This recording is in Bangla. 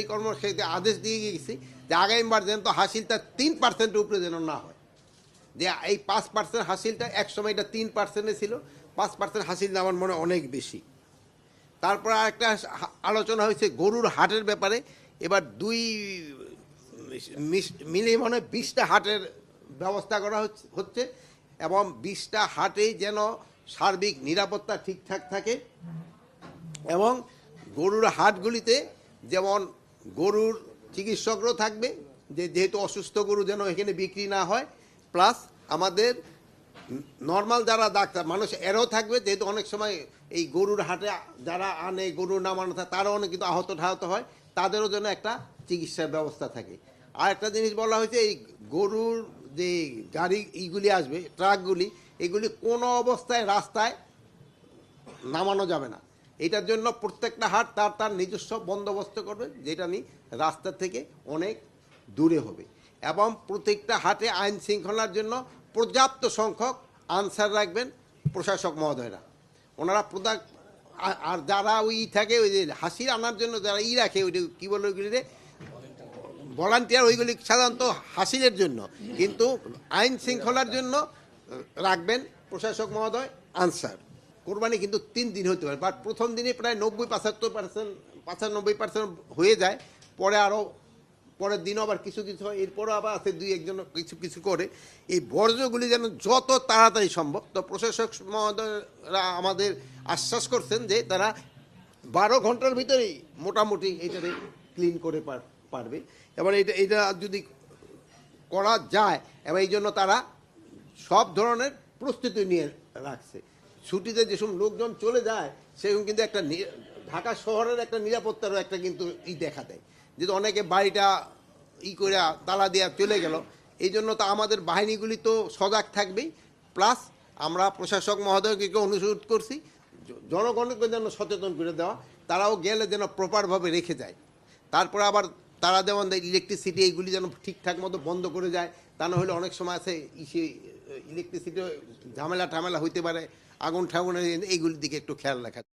সরকারিতে আদেশ দিয়ে গেছি যে আগামীবার যেন তো হাসিলটা তিন পার্সেন্টের উপরে যেন না হয়। যে এই পাঁচ পার্সেন্ট হাসিলটা এক সময় এটা তিন পার্সেন্টে ছিল, পাঁচ পার্সেন্ট হাসিল আমার মনে অনেক বেশি। তারপর হা- আলোচনা হয়েছে গরুর হাটের ব্যাপারে। এবার দুই মিলিয়ে মনে হয় বিশটা হাটের ব্যবস্থা করা হচ্ছে এবং বিশটা হাটেই যেন সার্বিক নিরাপত্তা ঠিকঠাক থাকে। এবং গরুর হাটগুলিতে যেমন গরুর চিকিৎসকরাও থাকবে, যে যেহেতু অসুস্থ গরু যেন এখানে বিক্রি না হয় প্লাস আমাদের নর্মাল যারা ডাক্তার, মানুষ এরাও থাকবে, যেহেতু অনেক সময় এই গরুর হাটে যারা আনে গরু নামানো থাকে তারাও অনেক কিন্তু আহত ঠাহত হয়, তাদেরও জন্য একটা চিকিৎসার ব্যবস্থা থাকে। আর একটা জিনিস বলা হয়েছে, এই গরুর যে গাড়ি এইগুলি আসবে ট্রাকগুলি এগুলি কোনো অবস্থায় রাস্তায় নামানো যাবে না। এটার জন্য প্রত্যেকটা হাট তার তার নিজস্ব বন্দোবস্ত করবে, যেটা নিয়ে রাস্তা থেকে অনেক দূরে হবে। এবং প্রত্যেকটা হাটে আইন শৃঙ্খলার জন্য পর্যাপ্ত সংখ্যক আনসার রাখবেন প্রশাসক মহোদয়রা। ওনারা প্রদা আর- যারা ওই থাকে ওই যে হাসির আনার জন্য যারা ই রাখে, ওই কী বলে ওইগুলি রে? ভলান্টিয়ার, ওইগুলি সাধারণত হাসিলের জন্য। কিন্তু আইন শৃঙ্খলার জন্য রাখবেন প্রশাসক মহোদয় আনসার। কোরবানি কিন্তু তিন দিন হতে পারে বাট প্রথম দিনে প্রায় নব্বই পঁচাত্তর পার্সেন্ট পঁচানব্বই পার্সেন্ট হয়ে যায়, পরে আরও পরের দিনও আবার কিছু কিছু হয়, এরপরও আবার আছে দুই একজন কিছু কিছু করে। এই বর্জ্যগুলি যেন যত তাড়াতাড়ি সম্ভব, তো প্রশাসক মহোদয়রা আমাদের আশ্বাস করছেন যে তারা বারো ঘণ্টার ভিতরেই মোটামুটি এটারে ক্লিন করে পার- পারবে। এবার এটা এটা যদি করা যায়, এবার এই জন্য তারা সব ধরনের প্রস্তুতি নিয়ে রাখছে। ছুটিতে যেসব লোকজন চলে যায়, সেরকম কিন্তু একটা ঢাকা শহরের একটা নিরাপত্তারও একটা কিন্তু ই দেখা দেয়। যেহেতু অনেকে বাড়িটা ই করে তালা দেওয়া চলে গেল, এই জন্য তো আমাদের বাহিনীগুলি তো সজাগ থাকবেই। প্লাস আমরা প্রশাসক মহোদয়কে অনুরোধ করছি জনগণকে যেন সচেতন করে দেওয়া, তারাও গেলে যেন প্রপারভাবে রেখে যায়। তারপরে আবার তারা যেমন ইলেকট্রিসিটি এইগুলি যেন ঠিকঠাক মতো বন্ধ করে যায়, তা না হলে অনেক সময় আছে ইলেকট্রিসিটি ঝামেলা ঠামেলা হইতে পারে আগুন ঠাগুনের এইগুলির দিকে একটু খেয়াল রাখা